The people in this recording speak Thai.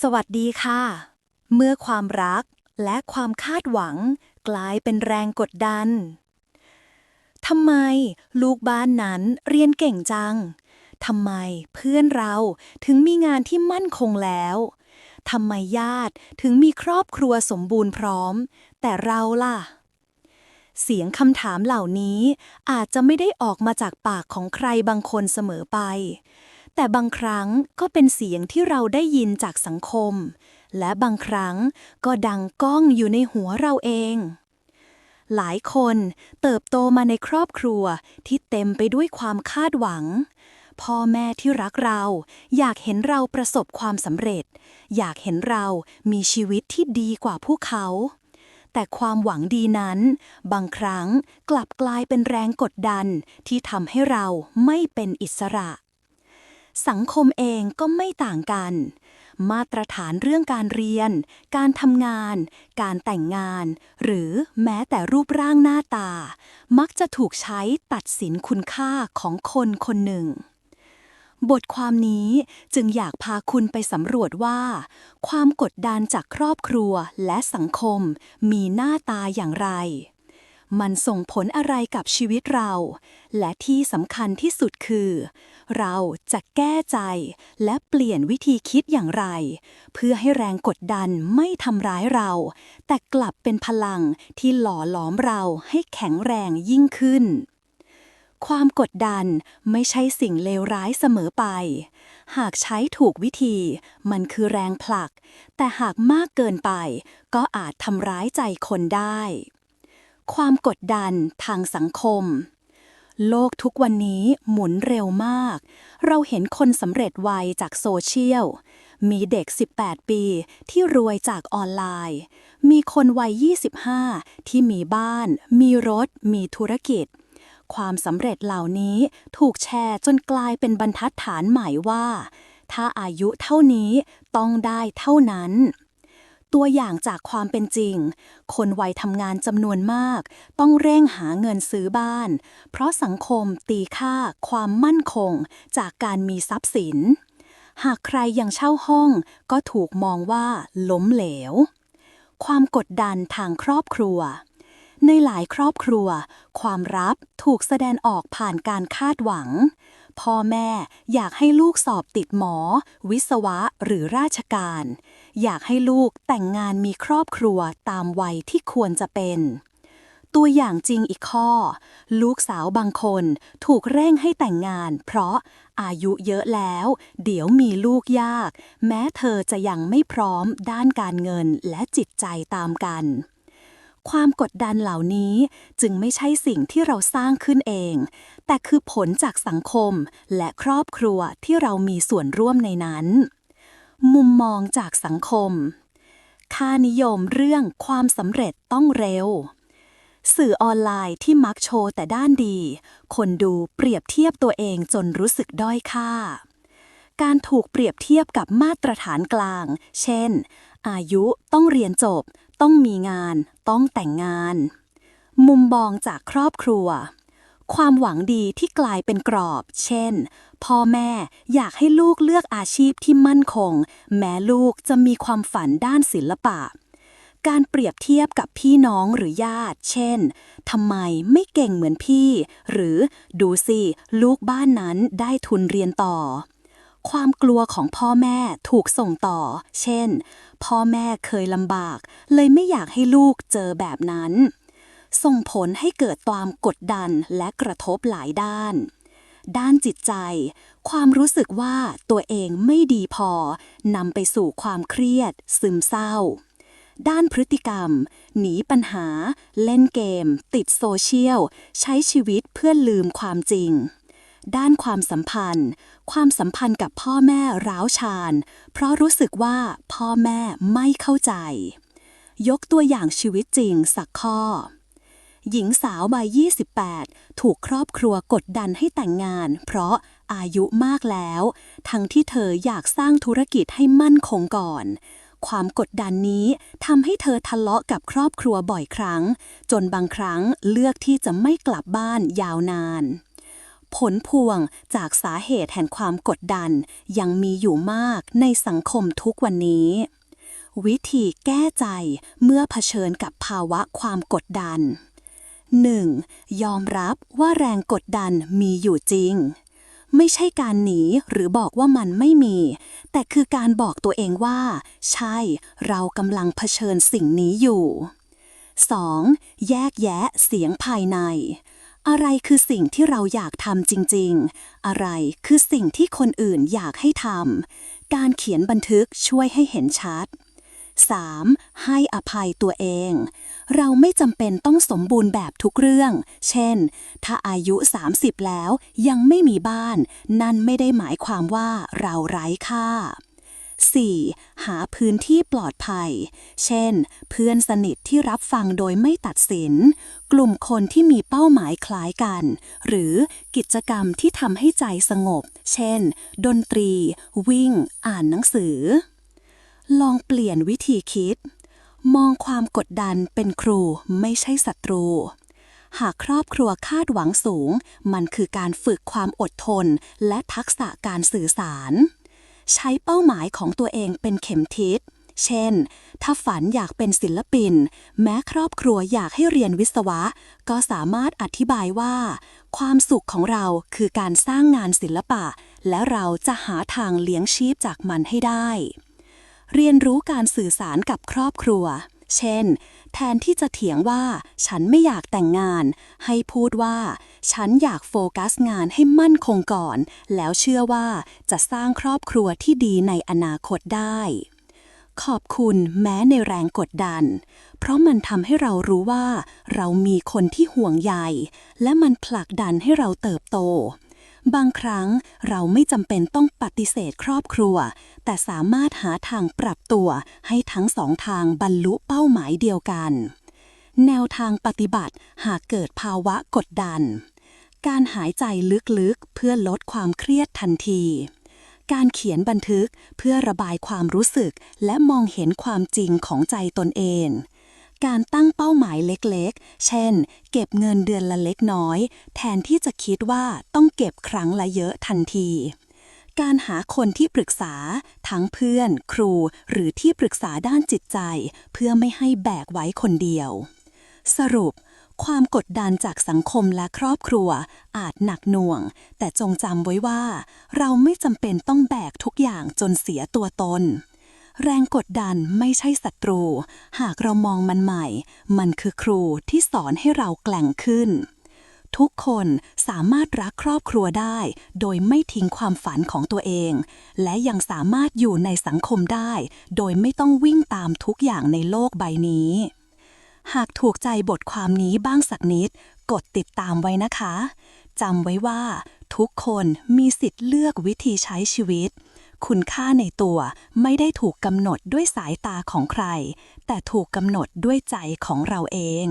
สวัสดีค่ะ เมื่อความรักและความคาดหวังกลายเป็นแรงกดดัน ทำไมลูกบ้านนั้นเรียนเก่งจัง ทำไมเพื่อนเราถึงมีงานที่มั่นคงแล้ว ทำไมญาติถึงมีครอบครัวสมบูรณ์พร้อม แต่เราล่ะ เสียงคำถามเหล่านี้อาจจะไม่ได้ออกมาจากปากของใครบางคนเสมอไป แต่บางครั้งก็เป็นเสียงที่เราได้ยินจากสังคม และบางครั้งก็ดังก้องอยู่ในหัวเราเอง หลายคนเติบโตมาในครอบครัวที่เต็มไปด้วยความคาดหวัง พ่อแม่ที่รักเรา อยากเห็นเราประสบความสำเร็จ อยากเห็นเรามีชีวิตที่ดีกว่าพวกเขา แต่ความหวังดีนั้น บางครั้งกลับกลายเป็นแรงกดดันที่ทำให้เราไม่เป็นอิสระ สังคมเองก็ไม่ต่างกัน มาตรฐานเรื่องการเรียน การทำงาน การแต่งงาน หรือแม้แต่รูปร่างหน้าตา มักจะถูกใช้ตัดสินคุณค่าของคนคนหนึ่ง บทความนี้จึงอยากพาคุณไปสำรวจว่า ความกดดันจากครอบครัวและสังคมมีหน้าตาอย่างไร มันส่งผลอะไรกับชีวิตเรา และที่สำคัญที่สุดคือ เราจะแก้ใจและเปลี่ยนวิธีคิดอย่างไร เพื่อให้แรงกดดันไม่ทำร้ายเรา แต่กลับเป็นพลังที่หล่อหลอมเราให้แข็งแรงยิ่งขึ้น ความกดดันไม่ใช่สิ่งเลวร้ายเสมอไป หากใช้ถูกวิธี มันคือแรงผลัก แต่หากมากเกินไป ก็อาจทำร้ายใจคนได้ ความกดดันทางสังคม โลกทุกวันนี้หมุนเร็วมาก เราเห็นคนสำเร็จไวจากโซเชียล มีเด็ก 18 ปีที่รวยจากออนไลน์ มีคนวัย 25 ที่มีบ้าน มีรถ มีธุรกิจ ความสำเร็จเหล่านี้ถูกแชร์จนกลายเป็นบรรทัดฐานหม่ว่า ถ้าอายุเท่านี้ต้องได้เท่านั้น ตัวอย่างจากความเป็นจริง คนวัยทำงานจำนวนมาก ต้องเร่งหาเงินซื้อบ้าน เพราะสังคมตีค่าความมั่นคงจากการมีทรัพย์สิน หากใครยังเช่าห้องก็ถูกมองว่าล้มเหลว ความกดดันทางครอบครัว ในหลายครอบครัว ความรับถูกแสดงออกผ่านการคาดหวังพ่อแม่อยากให้ลูกสอบติดหมอ วิศวะหรือราชการ อยากให้ลูกแต่งงานมีครอบครัวตามวัยที่ควรจะเป็น ตัวอย่างจริงอีกข้อ ลูกสาวบางคนถูกเร่งให้แต่งงาน เพราะอายุเยอะแล้ว เดี๋ยวมีลูกยาก แม้เธอจะยังไม่พร้อมด้านการเงินและจิตใจตามกันความกดดันเหล่านี้จึงไม่ใช่สิ่งที่เราสร้างขึ้นเอง แต่คือผลจากสังคมและครอบครัวที่เรามีส่วนร่วมในนั้น มุมมองจากสังคม ค่านิยมเรื่องความสำเร็จต้องเร็ว สื่อออนไลน์ที่มักโชว์แต่ด้านดี คนดูเปรียบเทียบตัวเองจนรู้สึกด้อยค่า การถูกเปรียบเทียบกับมาตรฐานกลาง เช่น อายุต้องเรียนจบ ต้องมีงาน ต้องแต่งงาน มุมมองจากครอบครัว ความหวังดีที่กลายเป็นกรอบ เช่น พ่อแม่อยากให้ลูกเลือกอาชีพที่มั่นคง แม้ลูกจะมีความฝันด้านศิลปะ การเปรียบเทียบกับพี่น้องหรือญาติ เช่น ทำไมไม่เก่งเหมือนพี่ หรือดูสิ ลูกบ้านนั้นได้ทุนเรียนต่อความกลัวของพ่อแม่ถูกส่งต่อ เช่น พ่อแม่เคยลำบาก เลยไม่อยากให้ลูกเจอแบบนั้น ส่งผลให้เกิดความกดดันและกระทบหลายด้าน ด้านจิตใจ ความรู้สึกว่าตัวเองไม่ดีพอนำไปสู่ความเครียด ซึมเศร้า ด้านพฤติกรรม หนีปัญหา เล่นเกม ติดโซเชียล ใช้ชีวิตเพื่อลืมความจริงด้านความสัมพันธ์ ความสัมพันธ์กับพ่อแม่ร้าวชาน เพราะรู้สึกว่าพ่อแม่ไม่เข้าใจ ยกตัวอย่างชีวิตจริงสักข้อ หญิงสาววัย28 ถูกครอบครัวกดดันให้แต่งงาน เพราะอายุมากแล้ว ทั้งที่เธออยากสร้างธุรกิจให้มั่นคงก่อน ความกดดันนี้ทำให้เธอทะเลาะกับครอบครัวบ่อยครั้ง จนบางครั้งเลือกที่จะไม่กลับบ้านยาวนาน ผลพวงจากสาเหตุแห่งความกดดันยังมีอยู่มากในสังคมทุกวันนี้วิธีแก้ใจเมื่อเผชิญกับภาวะความกดดัน 1. ยอมรับว่าแรงกดดันมีอยู่จริง ไม่ใช่การหนีหรือบอกว่ามันไม่มี แต่คือการบอกตัวเองว่า ใช่ เรากำลังเผชิญสิ่งนี้อยู่ 2. แยกแยะเสียงภายใน อะไรคือสิ่งที่เราอยากทำจริง ๆ อะไรคือสิ่งที่คนอื่นอยากให้ทำการเขียนบันทึกช่วยให้เห็นชัด 3. ให้อภัยตัวเอง เราไม่จำเป็นต้องสมบูรณ์แบบทุกเรื่อง เช่น ถ้าอายุ 30 แล้วยังไม่มีบ้าน นั่นไม่ได้หมายความว่าเราไร้ค่า 4. หาพื้นที่ปลอดภัย เช่น เพื่อนสนิทที่รับฟังโดยไม่ตัดสิน กลุ่มคนที่มีเป้าหมายคล้ายกัน หรือกิจกรรมที่ทำให้ใจสงบ เช่น ดนตรี วิ่ง อ่านหนังสือ ลองเปลี่ยนวิธีคิด มองความกดดันเป็นครูไม่ใช่ศัตรู หากครอบครัวคาดหวังสูง มันคือการฝึกความอดทน และทักษะการสื่อสาร ใช้เป้าหมายของตัวเองเป็นเข็มทิศ เช่น ถ้าฝันอยากเป็นศิลปิน แม้ครอบครัวอยากให้เรียนวิศวะ ก็สามารถอธิบายว่า ความสุขของเราคือการสร้างงานศิลปะ และเราจะหาทางเลี้ยงชีพจากมันให้ได้ เรียนรู้การสื่อสารกับครอบครัว เช่น แทนที่จะเถียงว่า ฉันไม่อยากแต่งงาน ให้พูดว่า ฉันอยากโฟกัสงานให้มั่นคงก่อน แล้วเชื่อว่าจะสร้างครอบครัวที่ดีในอนาคตได้ ขอบคุณแม้ในแรงกดดัน เพราะมันทำให้เรารู้ว่า เรามีคนที่ห่วงใย และมันผลักดันให้เราเติบโต บางครั้งเราไม่จำเป็นต้องปฏิเสธครอบครัว แต่สามารถหาทางปรับตัวให้ทั้งสองทางบรรลุเป้าหมายเดียวกัน แนวทางปฏิบัติหากเกิดภาวะกดดัน การหายใจลึกๆ เพื่อลดความเครียดทันที การเขียนบันทึกเพื่อระบายความรู้สึกและมองเห็นความจริงของใจตนเองการตั้งเป้าหมายเล็กๆ เช่น เก็บเงินเดือนละเล็กน้อย แทนที่จะคิดว่าต้องเก็บครั้งละเยอะทันที การหาคนที่ปรึกษา ทั้งเพื่อน ครู หรือที่ปรึกษาด้านจิตใจ เพื่อไม่ให้แบกไว้คนเดียว สรุป ความกดดันจากสังคมและครอบครัว อาจหนักหน่วง แต่จงจำไว้ว่า เราไม่จำเป็นต้องแบกทุกอย่างจนเสียตัวตน แรงกดดันไม่ใช่ศัตรู หากเรามองมันใหม่ มันคือครูที่สอนให้เราแกล่งขึ้น ทุกคนสามารถรักครอบครัวได้ โดยไม่ทิ้งความฝันของตัวเอง และยังสามารถอยู่ในสังคมได้ โดยไม่ต้องวิ่งตามทุกอย่างในโลกใบนี้ หากถูกใจบทความนี้บ้างสักนิด กดติดตามไว้นะคะจำไว้ว่าทุกคนมีสิทธิ์เลือกวิธีใช้ชีวิต คุณค่าในตัวไม่ได้ถูกกำหนดด้วยสายตาของใคร แต่ถูกกำหนดด้วยใจของเราเอง